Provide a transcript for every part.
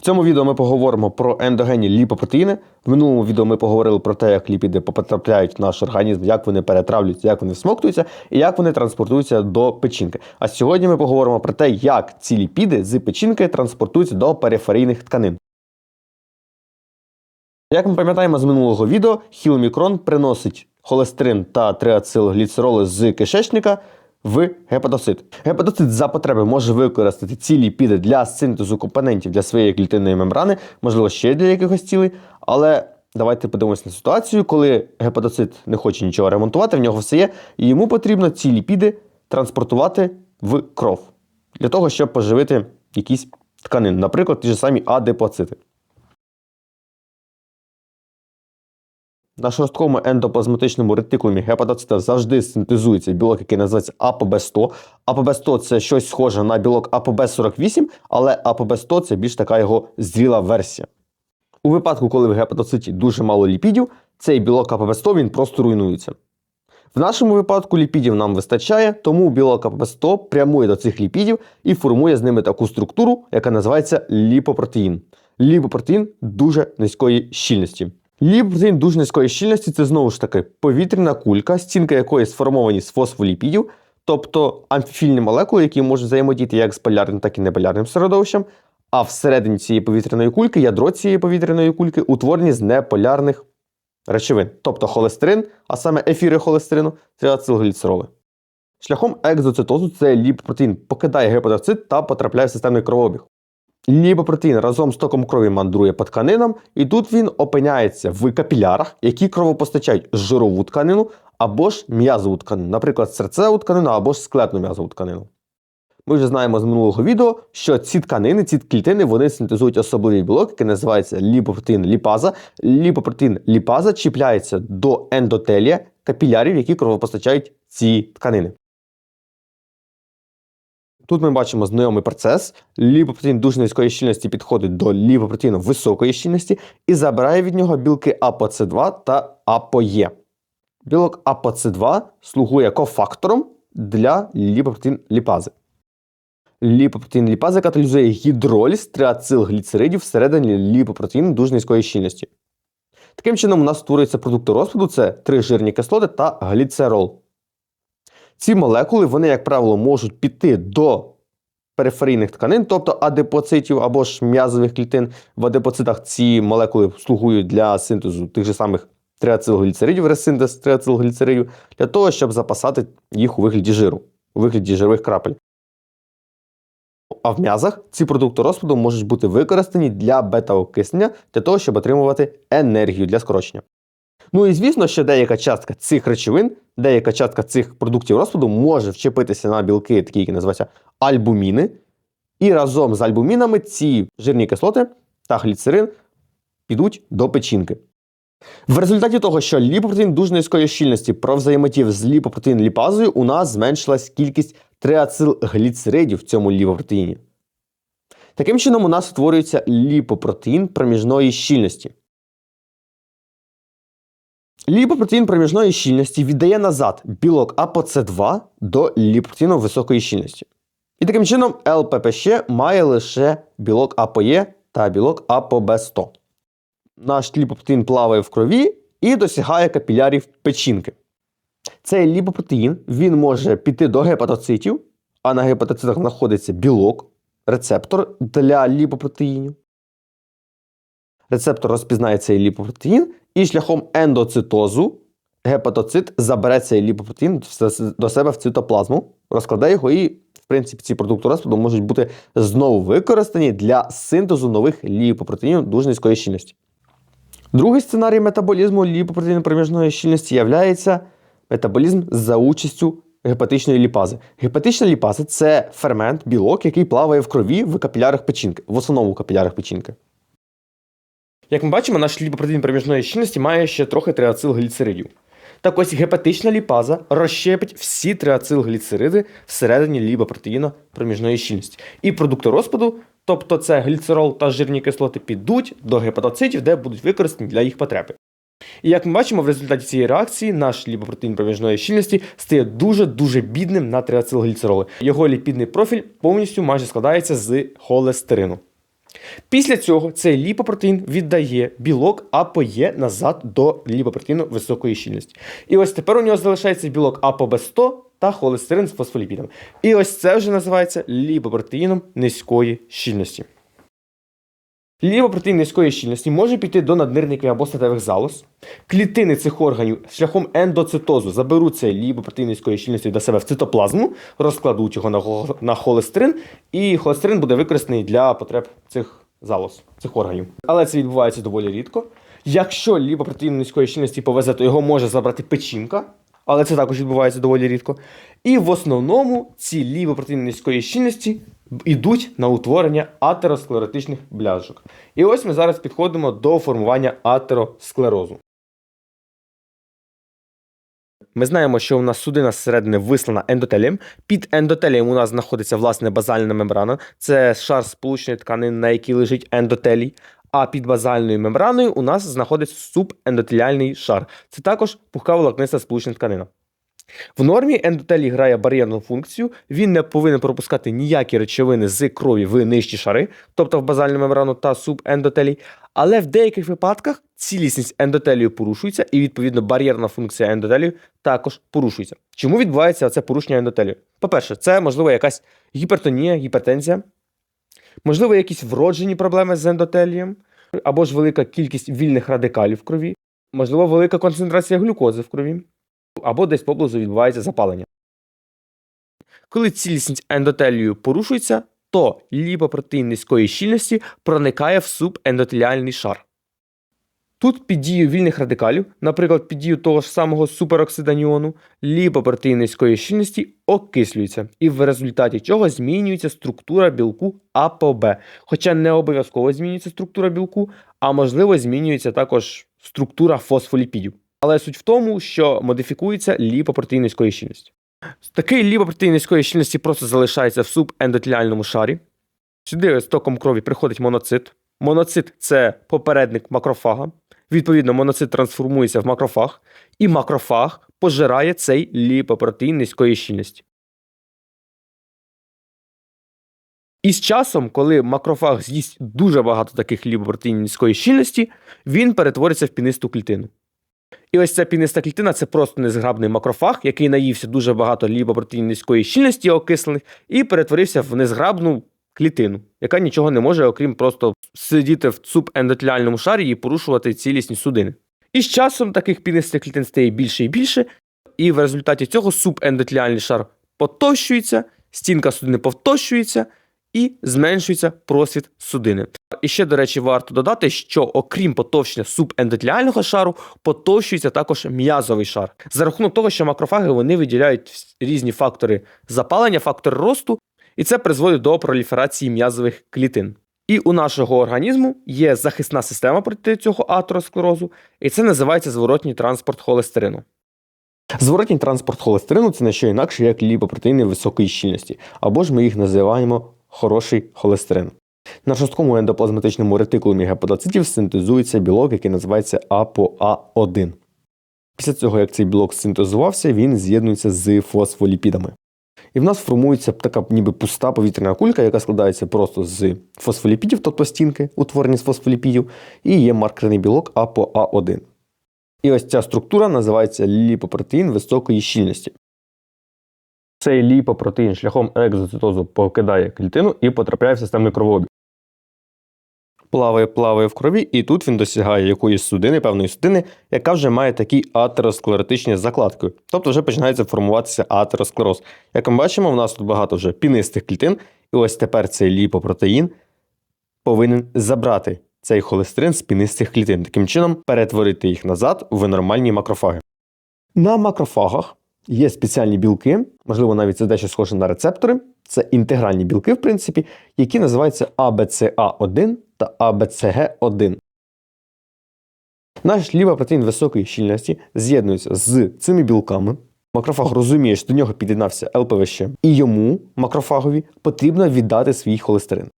В цьому відео ми поговоримо про ендогенні ліпопротеїни. В минулому відео ми поговорили про те, як ліпіди потрапляють в наш організм, як вони перетравлюються, як вони всмоктуються і як вони транспортуються до печінки. А сьогодні ми поговоримо про те, як ці ліпіди з печінки транспортуються до периферійних тканин. Як ми пам'ятаємо з минулого відео, хіломікрон приносить холестерин та триацилгліцероли з кишечника в гепатоцит. Гепатоцит за потреби може використати ці ліпіди для синтезу компонентів для своєї клітинної мембрани, можливо, ще для якихось цілей. Але давайте подивимося на ситуацію, коли гепатоцит не хоче нічого ремонтувати, в нього все є, і йому потрібно ці ліпіди транспортувати в кров для того, щоб поживити якісь тканини, наприклад, ті ж самі адипоцити. На шорстковому ендоплазматичному ретикулумі гепатоцита завжди синтезується білок, який називається АПБ100. АПБ100 це щось схоже на білок АПБ48, але АПБ100 це більш така його зріла версія. У випадку, коли в гепатоциті дуже мало ліпідів, цей білок АПБ100 він просто руйнується. В нашому випадку ліпідів нам вистачає, тому білок АПБ100 прямує до цих ліпідів і формує з ними таку структуру, яка називається ліпопротеїн. Ліпопротеїн дуже низької щільності. Ліпопротеїн дуже низької щільності це знову ж таки повітряна кулька, стінка якої сформовані з фосфоліпідів, тобто амфіфільні молекули, які можуть взаємодіяти як з полярним, так і неполярним середовищем. А всередині цієї повітряної кульки, ядро цієї повітряної кульки утворені з неполярних речовин, тобто холестерин, а саме ефіри холестерину, це. Шляхом екзоцитозу цей ліпопротеїн покидає гепатоцит та потрапляє в системний кровообіг. Ліпопротеїн разом з током крові мандрує по тканинам, і тут він опиняється в капілярах, які кровопостачають жирову тканину або ж м'язову тканину, наприклад, серцеву тканину або ж склетну м'язову тканину. Ми вже знаємо з минулого відео, що ці тканини, ці клітини, вони синтезують особливий білок, який називається ліпопротеїн ліпаза. Ліпопротеїн ліпаза чіпляється до ендотелія капілярів, які кровопостачають ці тканини. Тут ми бачимо знайомий процес. Ліпопротеїн дуже низької щільності підходить до ліпопротеїну високої щільності і забирає від нього білки АПЦ2 та АПОЕ. Білок АПЦ2 слугує кофактором для ліпопротеїн ліпази. Ліпопротеїн ліпази каталізує гідроліз триацилгліцеридів всередині ліпопротеїну дуже низької щільності. Таким чином, у нас створюється продукти розпаду це три жирні кислоти та гліцерол. Ці молекули, вони, як правило, можуть піти до периферійних тканин, тобто адипоцитів або ж м'язових клітин. В адипоцитах ці молекули слугують для синтезу тих же самих триацилгліцеридів, ресинтез триацилгліцеридів, для того, щоб запасати їх у вигляді жиру, у вигляді жирових крапель. А в м'язах ці продукти розпаду можуть бути використані для бета-окиснення, для того, щоб отримувати енергію для скорочення. Ну і звісно, що деяка частка цих речовин, деяка частка цих продуктів розпаду може вчепитися на білки, такі, які називаються альбуміни. І разом з альбумінами ці жирні кислоти та гліцерин підуть до печінки. В результаті того, що ліпопротеїн дуже низької щільності провзаємотів з ліпопротеїн ліпазою, у нас зменшилась кількість триацилгліцеридів в цьому ліпопротеїні. Таким чином, у нас створюється ліпопротеїн проміжної щільності. Ліпопротеїн проміжної щільності віддає назад білок АПЦ2 до ліпопротеїну високої щільності. І таким чином ЛППЩ має лише білок АПОЕ та білок АПОБ100. Наш ліпопротеїн плаває в крові і досягає капілярів печінки. Цей ліпопротеїн він може піти до гепатоцитів, а на гепатоцитах знаходиться білок, рецептор для ліпопротеїнів. Рецептор розпізнає цей ліпопротеїн, і шляхом ендоцитозу гепатоцит забере цей ліпопротеїн до себе в цитоплазму, розкладе його, і, в принципі, ці продукти розпаду можуть бути знову використані для синтезу нових ліпопротеїнів дуже низької щільності. Другий сценарій метаболізму ліпопротеїну проміжної щільності є метаболізм за участю гепатичної ліпази. Гепатична ліпаза це фермент, білок, який плаває в крові в капілярах печінки, в основному капілярах печінки. Як ми бачимо, наш ліпопротеїн проміжної щільності має ще трохи триацилгліцеридів. Так ось гепатична ліпаза розщепить всі триацилгліцериди всередині ліпопротеїна проміжної щільності. І продукти розпаду, тобто це гліцерол та жирні кислоти, підуть до гепатоцитів, де будуть використані для їх потреби. І як ми бачимо, в результаті цієї реакції наш ліпопротеїн проміжної щільності стає дуже-дуже бідним на триацилгліцероли. Його ліпідний профіль повністю майже складається з холестерину. Після цього цей ліпопротеїн віддає білок АПОЕ назад до ліпопротеїну високої щільності. І ось тепер у нього залишається білок апб 100 та холестерин з фосфоліпідом. І ось це вже називається ліпопротеїном низької щільності. Ліпопротеїн низької щільності може піти до наднирників або статевих залоз. Клітини цих органів шляхом ендоцитозу заберуть цей ліпопротеїн низької щільності до себе в цитоплазму, розкладуть його на, хо- холестерин, і холестерин буде використаний для потреб цих залоз, цих органів. Але це відбувається доволі рідко. Якщо ліпопротеїн низької щільності повезе, то його може забрати печінка, але це також відбувається доволі рідко. І в основному ці ліпопротеїни низької щільності йдуть на утворення атеросклеротичних бляшок. І ось ми зараз підходимо до формування атеросклерозу. Ми знаємо, що у нас судина зсередини вислана ендотелієм. Під ендотелієм у нас знаходиться власне базальна мембрана. Це шар сполучної тканини, на якій лежить ендотелій. А під базальною мембраною у нас знаходиться субендотеліальний шар. Це також пухка волокниста сполучна тканина. В нормі ендотелій грає бар'єрну функцію, він не повинен пропускати ніякі речовини з крові в нижчі шари, тобто в базальну мембрану та субендотелій. Але в деяких випадках цілісність ендотелію порушується, і відповідно бар'єрна функція ендотелію також порушується. Чому відбувається це порушення ендотелію? По-перше, це можливо якась гіпертонія, гіпертензія, можливо, якісь вроджені проблеми з ендотелієм, або ж велика кількість вільних радикалів в крові, можливо, велика концентрація глюкози в крові або десь поблизу відбувається запалення. Коли цілісність ендотелію порушується, то ліпопротеїн низької щільності проникає в субендотеліальний шар. Тут під дією вільних радикалів, наприклад, під дією того ж самого супероксиданіону, ліпопротеїн низької щільності окислюється, і в результаті чого змінюється структура білку АПОБ. Хоча не обов'язково змінюється структура білку, а можливо змінюється також структура фосфоліпідів. Але суть в тому, що модифікується ліпопротеїн низької щільності. Такий ліпопротеїн низької щільності просто залишається в субендотеліальному шарі. Сюди з током крові приходить моноцит. Моноцит це попередник макрофага. Відповідно, моноцит трансформується в макрофаг, і макрофаг пожирає цей ліпопротеїн низької щільності. І з часом, коли макрофаг з'їсть дуже багато таких ліпопротеїнів низької щільності, він перетвориться в пінисту клітину. І ось ця піниста клітина це просто незграбний макрофаг, який наївся дуже багато ліпопротеїн низької щільності окислених, і перетворився в незграбну клітину, яка нічого не може, окрім просто сидіти в субендотеліальному шарі і порушувати цілісність судини. І з часом таких пінистих клітин стає більше і більше, і в результаті цього субендотеліальний шар потощується, стінка судини повтощується і зменшується просвіт судини. І ще, до речі, варто додати, що окрім потовщення субендотеліального шару, потовщується також м'язовий шар. За рахунок того, що макрофаги вони виділяють різні фактори запалення, фактори росту, і це призводить до проліферації м'язових клітин. І у нашого організму є захисна система проти цього атеросклерозу, і це називається зворотній транспорт холестерину. Зворотній транспорт холестерину це не що інакше, як ліпопротеїни високої щільності, або ж ми їх називаємо хороший холестерин. На жорсткому ендоплазматичному ретикулумі гепатоцитів синтезується білок, який називається АПОА1. Після цього, як цей білок синтезувався, він з'єднується з фосфоліпідами. І в нас формується така ніби пуста повітряна кулька, яка складається просто з фосфоліпідів, тобто стінки, утворені з фосфоліпідів, і є маркерний білок АПОА1. І ось ця структура називається ліпопротеїн високої щільності. Цей ліпопротеїн шляхом екзоцитозу покидає клітину і потрапляє в системний кровообіг. Плаває, плаває в крові, і тут він досягає якоїсь судини, певної судини, яка вже має такі атеросклеротичні закладки. Тобто вже починається формуватися атеросклероз. Як ми бачимо, в нас тут багато вже пінистих клітин, і ось тепер цей ліпопротеїн повинен забрати цей холестерин з пінистих клітин, таким чином перетворити їх назад в нормальні макрофаги. На макрофагах є спеціальні білки, можливо, навіть це дещо схоже на рецептори. Це інтегральні білки, в принципі, які називаються ABCA1 та ABCG1. Наш лівопротеїн високої щільності з'єднується з цими білками. Макрофаг розуміє, що до нього під'єднався ЛПВЩ, і йому, макрофагові, потрібно віддати свій холестерин.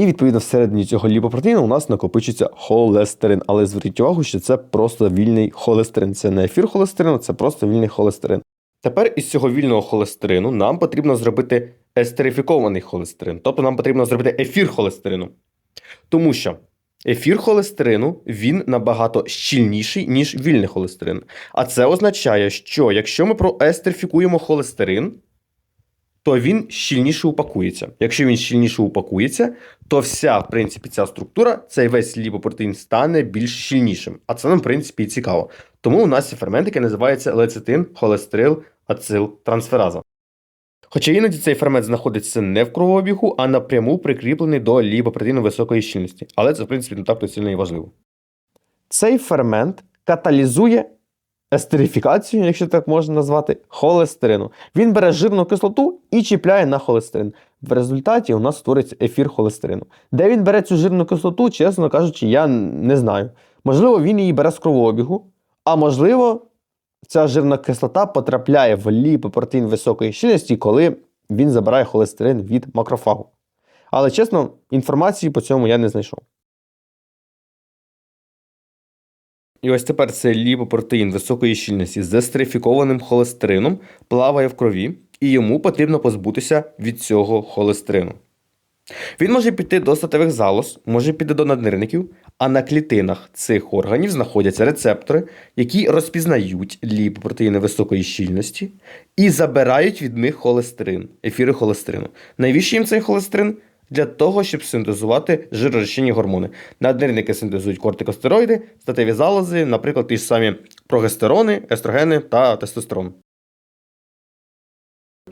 І відповідно всередині цього ліпопротеїну у нас накопичується холестерин. Але зверніть увагу, що це просто вільний холестерин. Це не ефір холестерину, це просто вільний холестерин. Тепер із цього вільного холестерину нам потрібно зробити естерифікований холестерин. Тобто нам потрібно зробити ефір холестерину. Тому що ефір холестерину він набагато щільніший, ніж вільний холестерин. А це означає, що якщо ми проестерифікуємо холестерин, то він щільніше упакується. Якщо він щільніше упакується, то вся, в принципі, ця структура, цей весь ліпопротеїн стане більш щільнішим. А це нам, в принципі, і цікаво. Тому у нас є фермент, який називається лецитин, холестерил, ацил, трансфераза. Хоча іноді цей фермент знаходиться не в кровообігу, а напряму прикріплений до ліпопротеїну високої щільності. Але це, в принципі, не так то сильно і важливо. Цей фермент каталізує естерифікацію, якщо так можна назвати, холестерину. Він бере жирну кислоту і чіпляє на холестерин. В результаті у нас створиться ефір холестерину. Де він бере цю жирну кислоту, чесно кажучи, я не знаю. Можливо, він її бере з кровообігу, а можливо, ця жирна кислота потрапляє в ліпопротеїн високої щільності, коли він забирає холестерин від макрофагу. Але чесно, інформації по цьому я не знайшов. І ось тепер цей ліпопротеїн високої щільності з естерифікованим холестерином плаває в крові, і йому потрібно позбутися від цього холестерину. Він може піти до статевих залоз, може піти до наднирників, а на клітинах цих органів знаходяться рецептори, які розпізнають ліпопротеїни високої щільності і забирають від них холестерин, ефіри холестерину. Навіщо їм цей холестерин? Для того, щоб синтезувати жиророзчинні гормони. Наднирники синтезують кортикостероїди, статеві залози, наприклад, ті ж самі прогестерони, естрогени та тестостерон.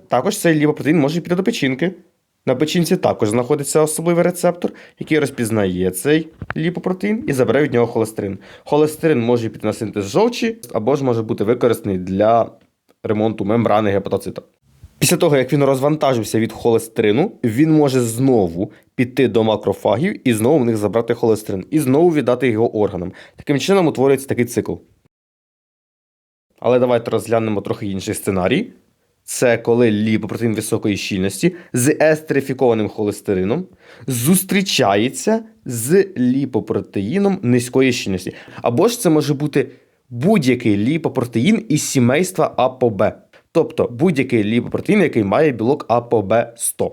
Також цей ліпопротеїн може піти до печінки. На печінці також знаходиться особливий рецептор, який розпізнає цей ліпопротеїн і забирає від нього холестерин. Холестерин може піти на синтез жовчі або ж може бути використаний для ремонту мембрани гепатоцита. Після того, як він розвантажився від холестерину, він може знову піти до макрофагів і знову в них забрати холестерин, і знову віддати його органам. Таким чином утворюється такий цикл. Але давайте розглянемо трохи інший сценарій. Це коли ліпопротеїн високої щільності з естерифікованим холестерином зустрічається з ліпопротеїном низької щільності. Або ж це може бути будь-який ліпопротеїн із сімейства А по Б. Тобто будь-який ліпопротеїн, який має білок АПБ100.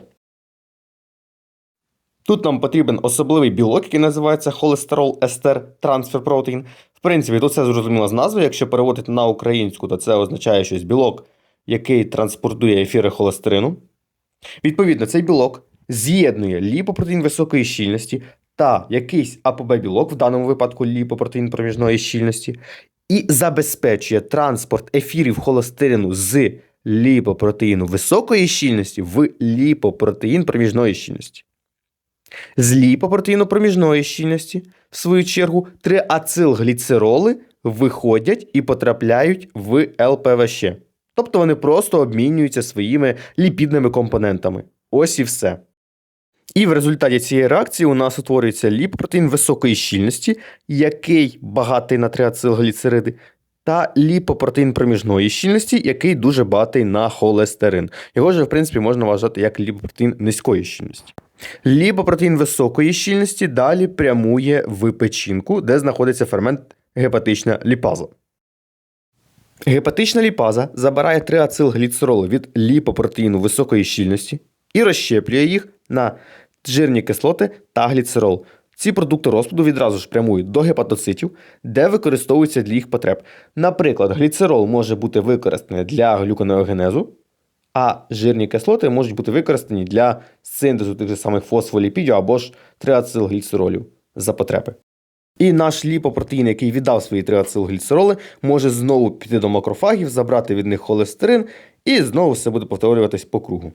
Тут нам потрібен особливий білок, який називається холестерол естер трансфер протеїн. В принципі, тут все зрозуміло з назви. Якщо переводити на українську, то це означає щось білок, який транспортує ефіри холестерину. Відповідно, цей білок з'єднує ліпопротеїн високої щільності та якийсь АПБ білок, в даному випадку ліпопротеїн проміжної щільності, і забезпечує транспорт ефірів холестерину з ліпопротеїну високої щільності в ліпопротеїн проміжної щільності. З ліпопротеїну проміжної щільності, в свою чергу, три ацилгліцероли виходять і потрапляють в ЛПВЩ. Тобто вони просто обмінюються своїми ліпідними компонентами. Ось і все. І в результаті цієї реакції у нас утворюється ліпопротеїн високої щільності, який багатий на триацилгліцериди, та ліпопротеїн проміжної щільності, який дуже багатий на холестерин. Його ж, в принципі, можна вважати як ліпопротеїн низької щільності. Ліпопротеїн високої щільності далі прямує в печінку, де знаходиться фермент гепатична ліпаза. Гепатична ліпаза забирає триацилгліцероли від ліпопротеїну високої щільності і розщеплює їх на жирні кислоти та гліцерол. Ці продукти розпаду відразу ж прямують до гепатоцитів, де використовуються для їх потреб. Наприклад, гліцерол може бути використаний для глюконеогенезу, а жирні кислоти можуть бути використані для синтезу тих же самих фосфоліпідів або ж триацилгліцеролів за потреби. І наш ліпопротеїн, який віддав свої триацилгліцероли, може знову піти до макрофагів, забрати від них холестерин, і знову все буде повторюватись по кругу.